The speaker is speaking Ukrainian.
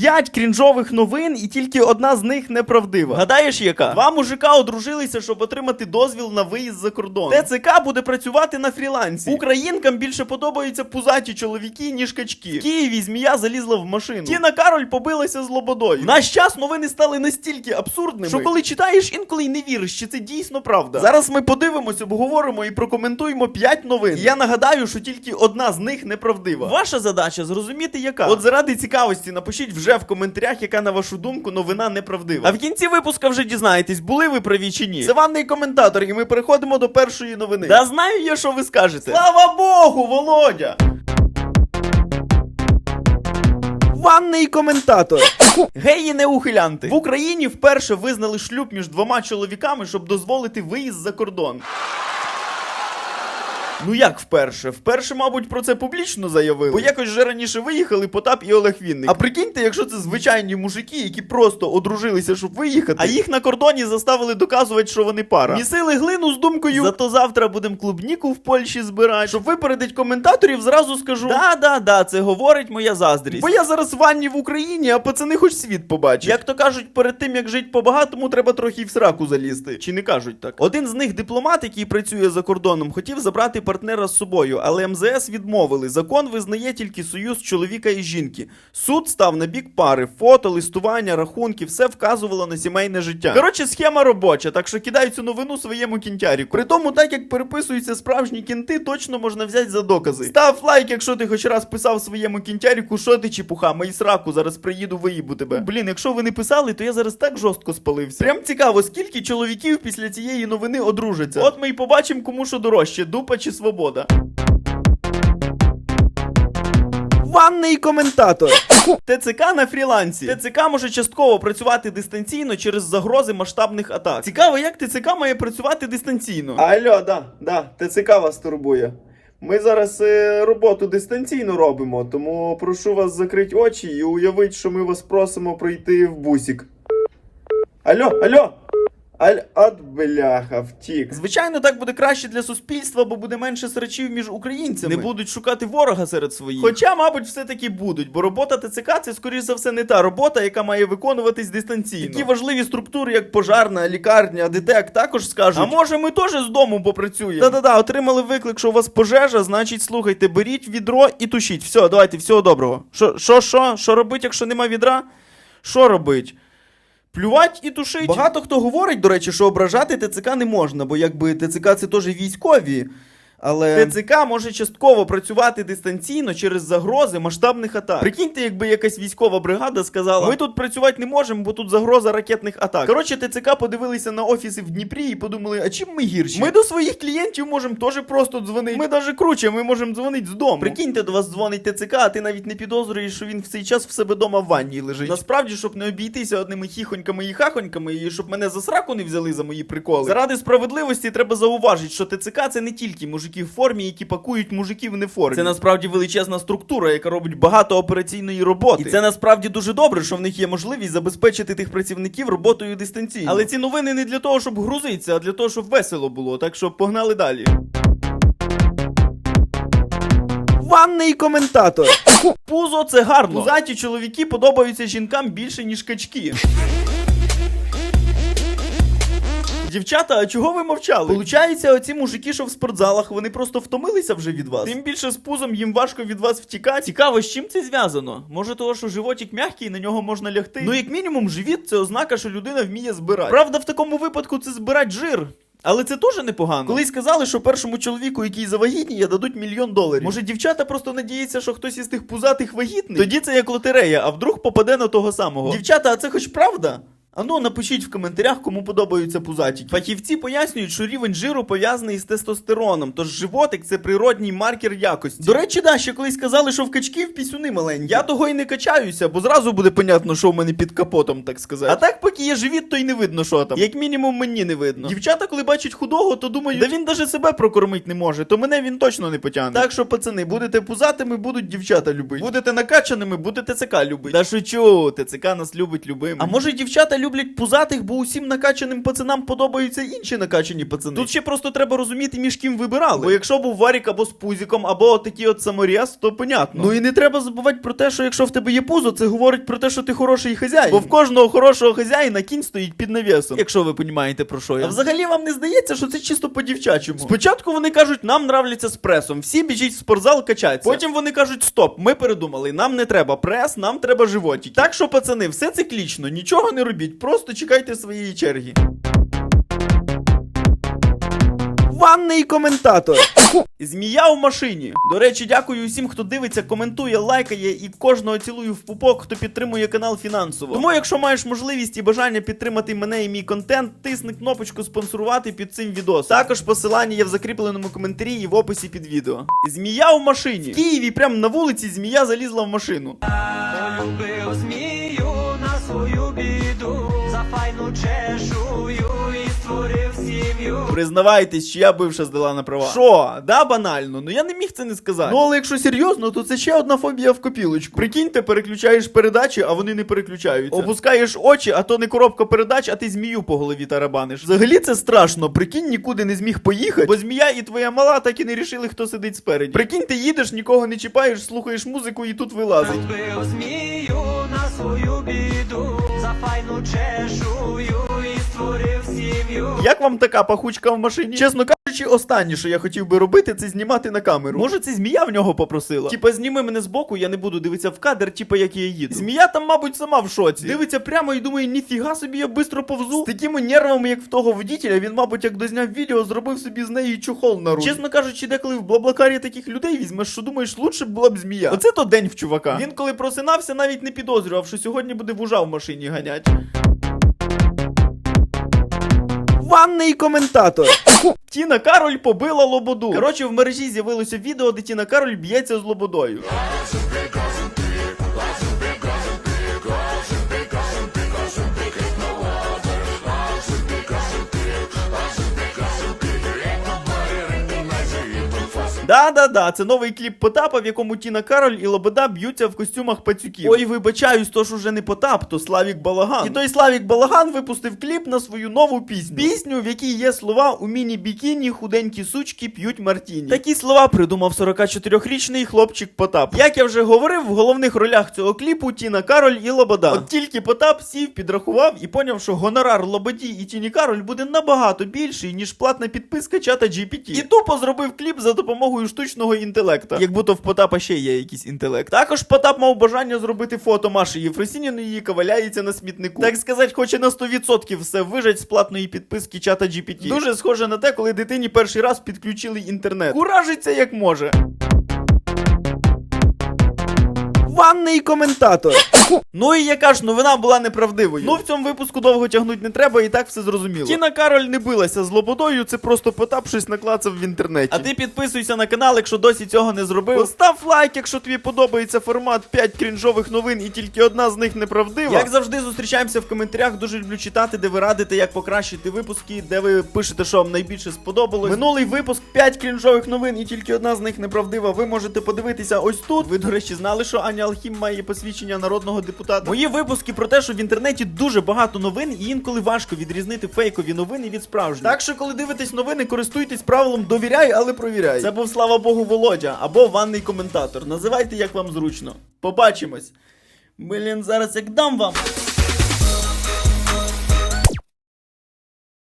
П'ять крінжових новин, і тільки одна з них неправдива. Гадаєш, яка? Два мужика одружилися, щоб отримати дозвіл на виїзд за кордон. ТЦК буде працювати на фрілансі. Українкам більше подобаються пузаті чоловіки, ніж качки. В Києві змія залізла в машину. Тіна Кароль побилася з лободою. В наш час новини стали настільки абсурдними, що коли читаєш, інколи й не віриш, чи це дійсно правда. Зараз ми подивимось, обговоримо і прокоментуємо 5 новин. І я нагадаю, що тільки одна з них неправдива. Ваша задача зрозуміти, яка. От заради цікавості напишіть вже в коментарях, яка на вашу думку новина неправдива. А в кінці випуска вже дізнаєтесь, були ви праві чи ні. Це ванний коментатор, і ми переходимо до першої новини. Да знаю я, що ви скажете. Слава Богу, Володя! Ванний коментатор. Геї не ухилянти. В Україні вперше визнали шлюб між двома чоловіками, щоб дозволити виїзд за кордон. Ну як вперше? Вперше, мабуть, про це публічно заявили. Бо якось вже раніше виїхали Потап і Олег Вінник. А прикиньте, якщо це звичайні мужики, які просто одружилися, щоб виїхати, а їх на кордоні заставили доказувати, що вони пара. Місили глину з думкою. Зато завтра будемо клубніку в Польщі збирати. Щоб випередить коментаторів, зразу скажу: Да, да, да, це говорить моя заздрість. Бо я зараз в ванні в Україні, а пацани хоч світ побачать. Як то кажуть, перед тим як жити по-багатому, треба трохи в сраку залізти. Чи не кажуть так? Один з них дипломат, який працює за кордоном, хотів забрати партнера з собою, але МЗС відмовили. Закон визнає тільки союз чоловіка і жінки. Суд став на бік пари, фото, листування, рахунки, все вказувало на сімейне життя. Коротше, схема робоча, так що кидай цю новину своєму кінтяріку. При тому, так як переписуються справжні кінти, точно можна взяти за докази. Став лайк, якщо ти хоч раз писав своєму кінтяріку, що ти чепуха, мої сраку, зараз приїду виїбу тебе. Блін, якщо ви не писали, то я зараз так жорстко спалився. Прям цікаво, скільки чоловіків після цієї новини одружаться. От ми й побачимо, кому що дорожче, дупа чи свобода. Ванний коментатор. ТЦК на фрілансі. ТЦК може частково працювати дистанційно через загрози масштабних атак. Цікаво, як ТЦК має працювати дистанційно. Алло, да, да, ТЦК вас турбує. Ми зараз е, роботу дистанційно робимо, тому прошу вас закрити очі і уявіть, що ми вас просимо пройти в бусік. Алло, алло! Аль, от бляха, втік. Звичайно, так буде краще для суспільства, бо буде менше срачів між українцями. Не будуть шукати ворога серед своїх. Хоча, мабуть, все-таки будуть, бо робота ТЦК це, скоріш за все, не та робота, яка має виконуватись дистанційно. Такі важливі структури, як пожарна, лікарня, ДТЕК, також скажуть. А може, ми теж з дому попрацюємо? Та-да-да, отримали виклик, що у вас пожежа, значить, слухайте, беріть відро і тушіть. Все, давайте, всього доброго. Що, що, що? Що робить, якщо нема відра? Що робить? Плювать і тушить. Багато хто говорить, до речі, що ображати ТЦК не можна, бо якби ТЦК це теж військові. Але ТЦК може частково працювати дистанційно через загрози масштабних атак. Прикиньте, якби якась військова бригада сказала: ми тут працювати не можемо, бо тут загроза ракетних атак. Коротше, ТЦК подивилися на офіси в Дніпрі і подумали, а чим ми гірші? Ми до своїх клієнтів можемо теж просто дзвонити. Ми навіть круче, ми можемо дзвонити з дому. Прикиньте, до вас дзвонить ТЦК, а ти навіть не підозрюєш, що він в цей час в себе дома в ванні лежить. Насправді, щоб не обійтися одними хіхоньками і хахоньками, і щоб мене за сраку не взяли за мої приколи. Заради справедливості треба зауважити, що ТЦК це не тільки мужики в формі, які пакують мужиків не в формі. Це насправді величезна структура, яка робить багато операційної роботи. І це насправді дуже добре, що в них є можливість забезпечити тих працівників роботою дистанційно. Але ці новини не для того, щоб грузитися, а для того, щоб весело було. Так що погнали далі. Ванний коментатор. Пузо це гарно. Пузаті чоловіки подобаються жінкам більше, ніж качки. Дівчата, а чого ви мовчали? Получається, оці мужики, що в спортзалах, вони просто втомилися вже від вас. Тим більше з пузом їм важко від вас втікати. Цікаво, з чим це зв'язано? Може, того, що животик м'який, і на нього можна лягти. Ну, як мінімум, живіт це ознака, що людина вміє збирати. Правда, в такому випадку це збирати жир. Але це теж непогано. Колись сказали, що першому чоловіку, який завагітніє, дадуть мільйон доларів. Може, дівчата просто надіються, що хтось із тих пузатих вагітний? Тоді це як лотерея, а вдруг попаде на того самого. Дівчата, а це хоч правда? Ану, напишіть в коментарях, кому подобаються пузатіки. Фахівці пояснюють, що рівень жиру пов'язаний з тестостероном, тож животик це природній маркер якості. До речі, да, ще колись сказали, що в качків пісюни маленькі. Я того і не качаюся, бо зразу буде понятно, що в мене під капотом, так сказати. А так, поки є живіт, то й не видно, що там. Як мінімум, мені не видно. Дівчата, коли бачать худого, то думають, да він даже себе прокормить не може, то мене він точно не потягне. Так що, пацани, будете пузатими, будуть дівчата любити. Будете накачаними, будете ТЦК любити. Та шучу, ТЦК нас любить любим. А може дівчата люблять пузатих, бо усім накачаним пацанам подобаються інші накачані пацани. Тут ще просто треба розуміти, між ким вибирали. Бо якщо був варік або з пузіком, або такий от саморез, то понятно. Ну і не треба забувати про те, що якщо в тебе є пузо, це говорить про те, що ти хороший хазяїн. Бо в кожного хорошого хазяїна кінь стоїть під навісом. Якщо ви розумієте про що я. А взагалі вам не здається, що це чисто по-дівчачому. Спочатку вони кажуть, нам нравляться з пресом. Всі біжіть в спортзал качаться. Потім вони кажуть, стоп, ми передумали, нам не треба прес, нам треба животики. Так що, пацани, все циклічно, нічого не робіть, просто чекайте своєї черги. Ванний коментатор. Змія в машині. До речі, дякую усім, хто дивиться, коментує, лайкає і кожного цілую в пупок, хто підтримує канал фінансово. Тому, якщо маєш можливість і бажання підтримати мене і мій контент, тисни кнопочку спонсорувати під цим відео. Також посилання є в закріпленому коментарі і в описі під відео. Змія в машині. В Києві прямо на вулиці змія залізла в машину. Признавайтесь, що я бивша здала на права. Що? Да, банально. Ну я не міг це не сказати. Ну але якщо серйозно, то це ще одна фобія в копілочку. Прикиньте, переключаєш передачі, а вони не переключаються. Опускаєш очі, а то не коробка передач, а ти змію по голові тарабаниш. Взагалі це страшно. Прикинь, нікуди не зміг поїхати, бо змія і твоя мала так і не рішили, хто сидить спереді. Прикинь, ти їдеш, нікого не чіпаєш, слухаєш музику і тут вилазить. Змію на свою біду, за файну чешую створив сім'ю. Як вам така пахучка в машині? Чесно кажучи, останнє, що я хотів би робити, це знімати на камеру. Може, це змія в нього попросила? Типа, зніми мене збоку, я не буду дивитися в кадр, типа як я їду. Змія там, мабуть, сама в шоці. Дивиться прямо і думає, ніфіга собі, я бистро повзу. З такими нервами, як в того водителя, він, мабуть, як дозняв відео, зробив собі з неї чохол на руль. Чесно кажучи, деколи в блаблакарі таких людей візьмеш, що думаєш, лучше була б змія. Оце то день в чувака. Він коли просинався, навіть не підозрював, що сьогодні буде вужа в машині ганять. Ванний коментатор. Тіна Кароль побила Лободу. Коротше, в мережі з'явилося відео, де Тіна Кароль б'ється з Лободою. Да-да-да, це новий кліп Потапа, в якому Тіна Кароль і Лобода б'ються в костюмах пацюків. Ой, вибачаюсь, то ж уже не Потап, то Славік Балаган. І той Славік Балаган випустив кліп на свою нову пісню. Пісню, в якій є слова у міні-бікіні худенькі сучки п'ють мартіні. Такі слова придумав 44-річний хлопчик Потап. Як я вже говорив, в головних ролях цього кліпу Тіна Кароль і Лобода. От тільки Потап сів, підрахував і поняв, що гонорар Лободі і Тіні Кароль буде набагато більший, ніж платна підписка чата GPT. І тупо зробив кліп за допомогою штучного інтелекта. Як будто в Потапа ще є якийсь інтелект. Також Потап мав бажання зробити фото Маші Єфросініної, яка валяється на смітнику. Так сказати, хоче на 100% все вижать з платної підписки чата GPT. Дуже схоже на те, коли дитині перший раз підключили інтернет. Куражиться як може. Ванний коментатор. Ну і яка ж новина була неправдивою. Ну в цьому випуску довго тягнути не треба, і так все зрозуміло. Тіна Кароль не билася з Лободою, це просто Потап щось наклацав в інтернеті. А ти підписуйся на канал, якщо досі цього не зробив. Постав лайк, якщо тобі подобається формат 5 крінжових новин і тільки одна з них неправдива. Як завжди, зустрічаємося в коментарях. Дуже люблю читати, де ви радите, як покращити випуски, де ви пишете, що вам найбільше сподобалось. Минулий випуск 5 крінжових новин, і тільки одна з них неправдива. Ви можете подивитися ось тут. Ви, до речі, знали, що Аня Алхім має посвідчення народного депутата. Мої випуски про те, що в інтернеті дуже багато новин, і інколи важко відрізнити фейкові новини від справжніх. Так що, коли дивитесь новини, користуйтесь правилом довіряй, але провіряй. Це був слава Богу, Володя або ванний коментатор. Називайте як вам зручно. Побачимось. Блін, зараз як дам вам.